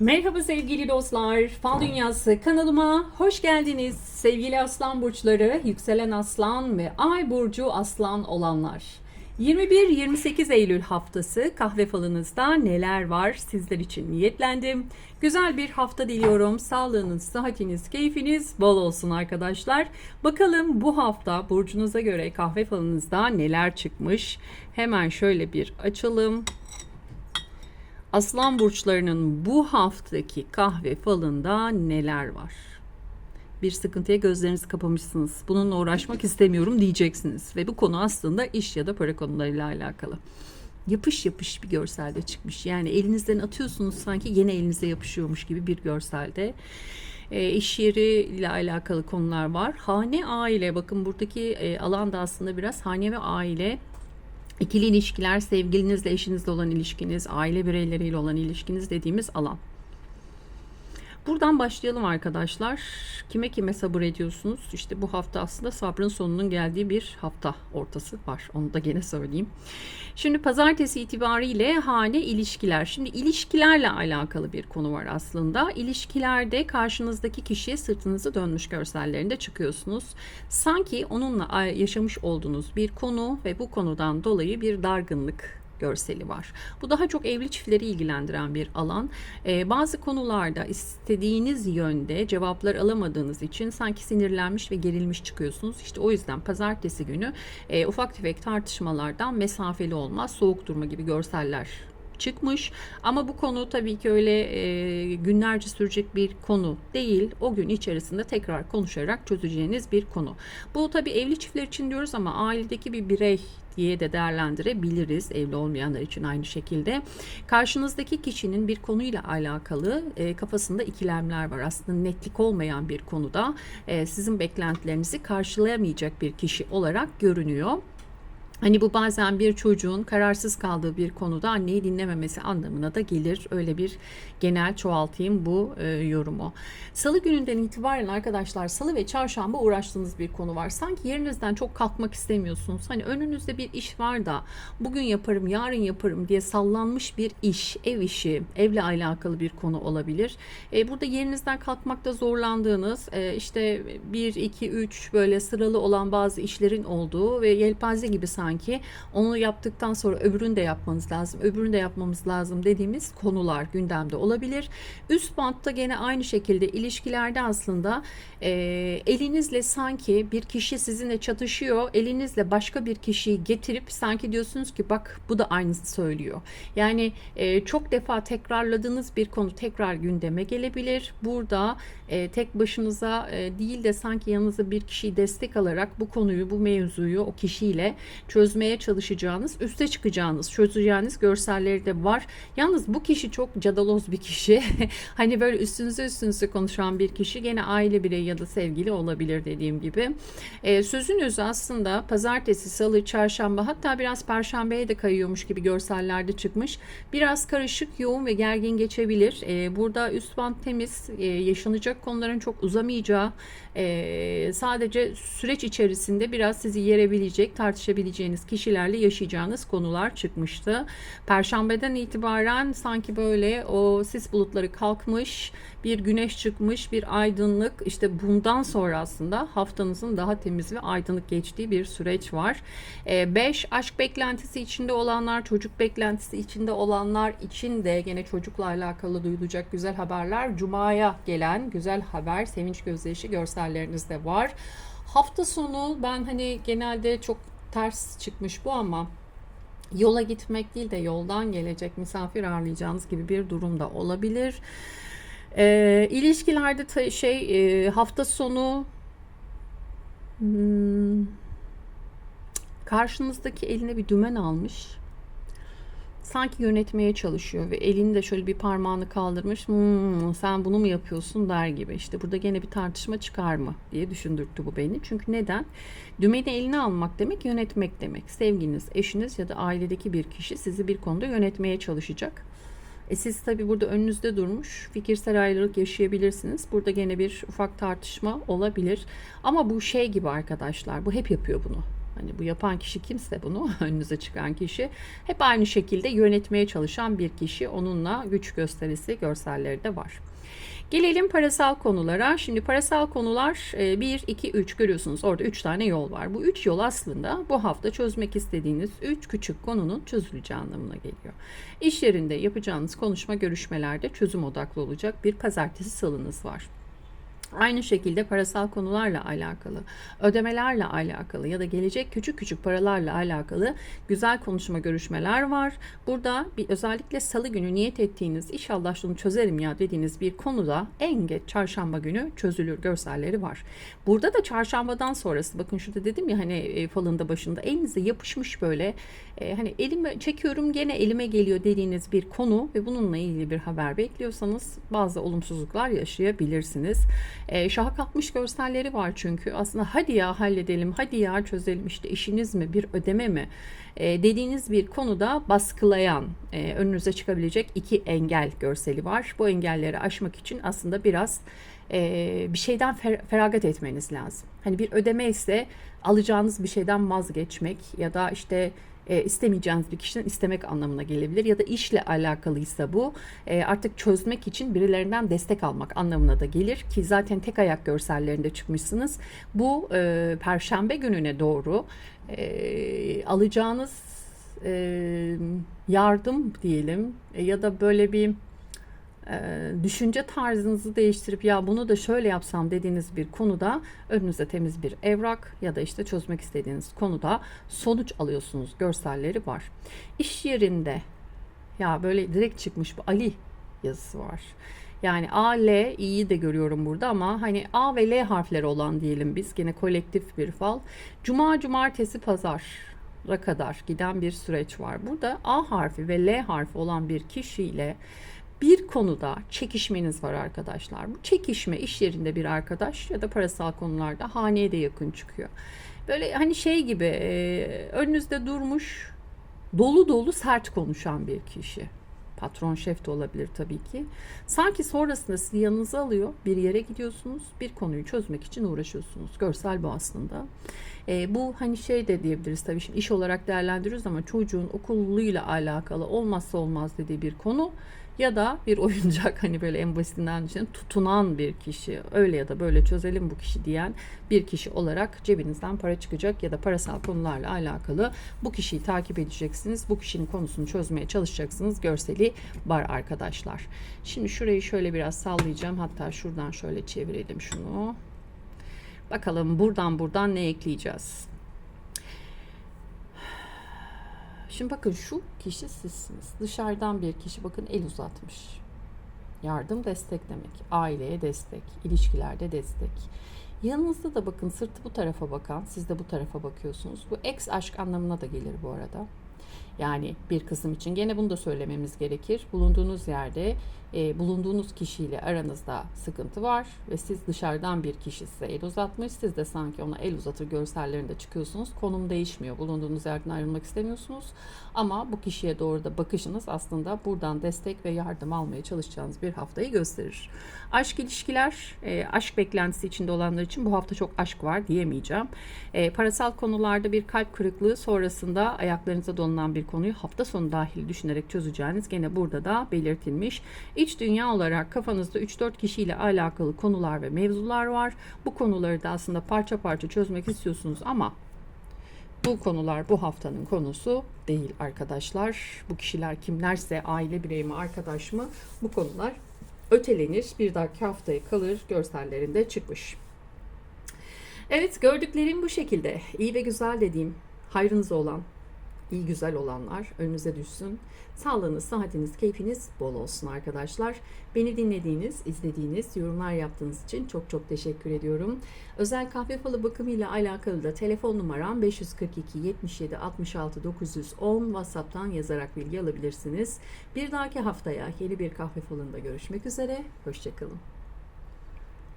Merhaba sevgili dostlar. Fal Dünyası kanalıma hoş geldiniz. Sevgili aslan burçları, yükselen aslan ve ay burcu aslan olanlar. 21-28 Eylül haftası kahve falınızda neler var sizler için niyetlendim. Güzel bir hafta diliyorum. Sağlığınız, sıhhatiniz, keyfiniz bol olsun arkadaşlar. Bakalım bu hafta burcunuza göre kahve falınızda neler çıkmış. Hemen şöyle bir açalım. Aslan burçlarının bu haftaki kahve falında neler var? Bir sıkıntıya gözlerinizi kapamışsınız. Bununla uğraşmak istemiyorum diyeceksiniz. Ve bu konu aslında iş ya da para konularıyla alakalı. Yapış yapış bir görselde çıkmış. Yani elinizden atıyorsunuz sanki yine elinize yapışıyormuş gibi bir görselde. E, iş yeri ile alakalı konular var. Hane aile bakın buradaki e, alan da aslında biraz hane ve aile İkili ilişkiler, sevgilinizle, eşinizle olan ilişkiniz, aile bireyleriyle olan ilişkiniz dediğimiz alan. Buradan başlayalım arkadaşlar. Kime kime sabır ediyorsunuz? İşte bu hafta aslında sabrın sonunun geldiği bir hafta ortası var. Onu da gene söyleyeyim. Şimdi pazartesi itibariyle hane ilişkiler. Şimdi ilişkilerle alakalı bir konu var aslında. İlişkilerde karşınızdaki kişiye sırtınızı dönmüş görsellerinde çıkıyorsunuz. Sanki onunla yaşamış olduğunuz bir konu ve bu konudan dolayı bir dargınlık görseli var. Bu daha çok evli çiftleri ilgilendiren bir alan. Ee, bazı konularda istediğiniz yönde cevaplar alamadığınız için sanki sinirlenmiş ve gerilmiş çıkıyorsunuz. İşte o yüzden pazartesi günü e, ufak tefek tartışmalardan mesafeli olmaz, soğuk durma gibi görseller çıkmış. Ama bu konu tabii ki öyle e, günlerce sürecek bir konu değil. O gün içerisinde tekrar konuşarak çözeceğiniz bir konu. Bu tabii evli çiftler için diyoruz ama ailedeki bir birey diye de değerlendirebiliriz evli olmayanlar için aynı şekilde. Karşınızdaki kişinin bir konuyla alakalı e, kafasında ikilemler var. Aslında netlik olmayan bir konuda e, sizin beklentilerinizi karşılayamayacak bir kişi olarak görünüyor. Hani bu bazen bir çocuğun kararsız kaldığı bir konuda anneyi dinlememesi anlamına da gelir. Öyle bir genel çoğaltayım bu e, yorumu. Salı gününden itibaren arkadaşlar salı ve çarşamba uğraştığınız bir konu var. Sanki yerinizden çok kalkmak istemiyorsunuz. Hani önünüzde bir iş var da bugün yaparım, yarın yaparım diye sallanmış bir iş, ev işi, evle alakalı bir konu olabilir. E, burada yerinizden kalkmakta zorlandığınız e, işte 1, 2, 3 böyle sıralı olan bazı işlerin olduğu ve yelpaze gibi sanki sanki. Onu yaptıktan sonra öbürünü de yapmanız lazım, öbürünü de yapmamız lazım dediğimiz konular gündemde olabilir. Üst bantta gene aynı şekilde ilişkilerde aslında e, elinizle sanki bir kişi sizinle çatışıyor. Elinizle başka bir kişiyi getirip sanki diyorsunuz ki bak bu da aynısı söylüyor. Yani e, çok defa tekrarladığınız bir konu tekrar gündeme gelebilir. Burada e, tek başınıza e, değil de sanki yanınıza bir kişiyi destek alarak bu konuyu, bu mevzuyu o kişiyle çözmeye çalışacağınız, üste çıkacağınız, çözeceğiniz görselleri de var. Yalnız bu kişi çok cadaloz bir kişi. hani böyle üstünüze üstünüze konuşan bir kişi gene aile bireyi ya da sevgili olabilir dediğim gibi. E, sözün özü aslında pazartesi, salı, çarşamba hatta biraz perşembeye de kayıyormuş gibi görsellerde çıkmış. Biraz karışık, yoğun ve gergin geçebilir. E, burada üst band temiz, e, yaşanacak konuların çok uzamayacağı, e, sadece süreç içerisinde biraz sizi yerebilecek, tartışabileceğiniz kişilerle yaşayacağınız konular çıkmıştı. Perşembeden itibaren sanki böyle o sis bulutları kalkmış, bir güneş çıkmış, bir aydınlık. İşte bundan sonra aslında haftanızın daha temiz ve aydınlık geçtiği bir süreç var. 5 e, aşk beklentisi içinde olanlar, çocuk beklentisi içinde olanlar için de gene çocukla alakalı duyulacak güzel haberler. Cuma'ya gelen güzel haber, sevinç gözyaşı görselleriniz de var. Hafta sonu ben hani genelde çok ters çıkmış bu ama yola gitmek değil de yoldan gelecek misafir ağırlayacağınız gibi bir durum da olabilir. E, ilişkilerde ta, şey e, hafta sonu hmm, karşınızdaki eline bir dümen almış. Sanki yönetmeye çalışıyor ve elini de şöyle bir parmağını kaldırmış. Hmm, sen bunu mu yapıyorsun der gibi. İşte burada gene bir tartışma çıkar mı diye düşündürttü bu beni. Çünkü neden? Dümeni eline almak demek yönetmek demek. Sevginiz, eşiniz ya da ailedeki bir kişi sizi bir konuda yönetmeye çalışacak. E siz tabi burada önünüzde durmuş fikirsel ayrılık yaşayabilirsiniz. Burada gene bir ufak tartışma olabilir. Ama bu şey gibi arkadaşlar bu hep yapıyor bunu. Hani bu yapan kişi kimse bunu önünüze çıkan kişi hep aynı şekilde yönetmeye çalışan bir kişi. Onunla güç gösterisi görselleri de var. Gelelim parasal konulara. Şimdi parasal konular 1, 2, 3 görüyorsunuz. Orada 3 tane yol var. Bu 3 yol aslında bu hafta çözmek istediğiniz 3 küçük konunun çözüleceği anlamına geliyor. İş yerinde yapacağınız konuşma görüşmelerde çözüm odaklı olacak bir pazartesi salınız var. Aynı şekilde parasal konularla alakalı, ödemelerle alakalı ya da gelecek küçük küçük paralarla alakalı güzel konuşma görüşmeler var. Burada bir özellikle salı günü niyet ettiğiniz inşallah şunu çözerim ya dediğiniz bir konuda en geç çarşamba günü çözülür görselleri var. Burada da çarşambadan sonrası bakın şurada dedim ya hani e, falında başında elinize yapışmış böyle e, hani elime çekiyorum gene elime geliyor dediğiniz bir konu ve bununla ilgili bir haber bekliyorsanız bazı olumsuzluklar yaşayabilirsiniz. E, şaha kalkmış görselleri var çünkü aslında hadi ya halledelim, hadi ya çözelim işte işiniz mi, bir ödeme mi e, dediğiniz bir konuda baskılayan e, önünüze çıkabilecek iki engel görseli var. Bu engelleri aşmak için aslında biraz e, bir şeyden fer- feragat etmeniz lazım. Hani bir ödeme ise alacağınız bir şeyden vazgeçmek ya da işte e, istemeyeceğiniz bir kişiden istemek anlamına gelebilir ya da işle alakalıysa bu e, artık çözmek için birilerinden destek almak anlamına da gelir ki zaten tek ayak görsellerinde çıkmışsınız. Bu e, perşembe gününe doğru e, alacağınız e, yardım diyelim e, ya da böyle bir düşünce tarzınızı değiştirip ya bunu da şöyle yapsam dediğiniz bir konuda önünüze temiz bir evrak ya da işte çözmek istediğiniz konuda sonuç alıyorsunuz görselleri var. İş yerinde ya böyle direkt çıkmış bu Ali yazısı var. Yani A, L, İ'yi de görüyorum burada ama hani A ve L harfleri olan diyelim biz. Gene kolektif bir fal. Cuma, cumartesi, pazar kadar giden bir süreç var. Burada A harfi ve L harfi olan bir kişiyle bir konuda çekişmeniz var arkadaşlar. Bu çekişme iş yerinde bir arkadaş ya da parasal konularda haneye de yakın çıkıyor. Böyle hani şey gibi e, önünüzde durmuş dolu dolu sert konuşan bir kişi. Patron şef de olabilir tabii ki. Sanki sonrasında sizi yanınıza alıyor. Bir yere gidiyorsunuz. Bir konuyu çözmek için uğraşıyorsunuz. Görsel bu aslında. E, bu hani şey de diyebiliriz tabii şimdi iş olarak değerlendiriyoruz ama çocuğun okulluyla alakalı olmazsa olmaz dediği bir konu ya da bir oyuncak hani böyle en basitinden düşünün tutunan bir kişi öyle ya da böyle çözelim bu kişi diyen bir kişi olarak cebinizden para çıkacak ya da parasal konularla alakalı bu kişiyi takip edeceksiniz. Bu kişinin konusunu çözmeye çalışacaksınız. Görseli var arkadaşlar. Şimdi şurayı şöyle biraz sallayacağım. Hatta şuradan şöyle çevirelim şunu. Bakalım buradan buradan ne ekleyeceğiz? Şimdi bakın şu kişi sizsiniz. Dışarıdan bir kişi bakın el uzatmış. Yardım destek demek. Aileye destek, ilişkilerde destek. Yanınızda da bakın sırtı bu tarafa bakan, siz de bu tarafa bakıyorsunuz. Bu ex aşk anlamına da gelir bu arada. Yani bir kısım için gene bunu da söylememiz gerekir. Bulunduğunuz yerde e, bulunduğunuz kişiyle aranızda sıkıntı var ve siz dışarıdan bir kişi size el uzatmış. Siz de sanki ona el uzatır görsellerinde çıkıyorsunuz. Konum değişmiyor. Bulunduğunuz yerden ayrılmak istemiyorsunuz. Ama bu kişiye doğru da bakışınız aslında buradan destek ve yardım almaya çalışacağınız bir haftayı gösterir. Aşk ilişkiler, e, aşk beklentisi içinde olanlar için bu hafta çok aşk var diyemeyeceğim. E, parasal konularda bir kalp kırıklığı sonrasında ayaklarınıza dolanan bir konuyu hafta sonu dahil düşünerek çözeceğiniz gene burada da belirtilmiş. İç dünya olarak kafanızda 3-4 kişiyle alakalı konular ve mevzular var. Bu konuları da aslında parça parça çözmek istiyorsunuz ama bu konular bu haftanın konusu değil arkadaşlar. Bu kişiler kimlerse aile birey mi arkadaş mı bu konular ötelenir. Bir dahaki haftaya kalır görsellerinde çıkmış. Evet gördüklerim bu şekilde. İyi ve güzel dediğim hayrınıza olan iyi güzel olanlar önünüze düşsün. Sağlığınız, sıhhatiniz, keyfiniz bol olsun arkadaşlar. Beni dinlediğiniz, izlediğiniz, yorumlar yaptığınız için çok çok teşekkür ediyorum. Özel kahve falı bakımı ile alakalı da telefon numaram 542 77 66 910 WhatsApp'tan yazarak bilgi alabilirsiniz. Bir dahaki haftaya yeni bir kahve falında görüşmek üzere. Hoşçakalın.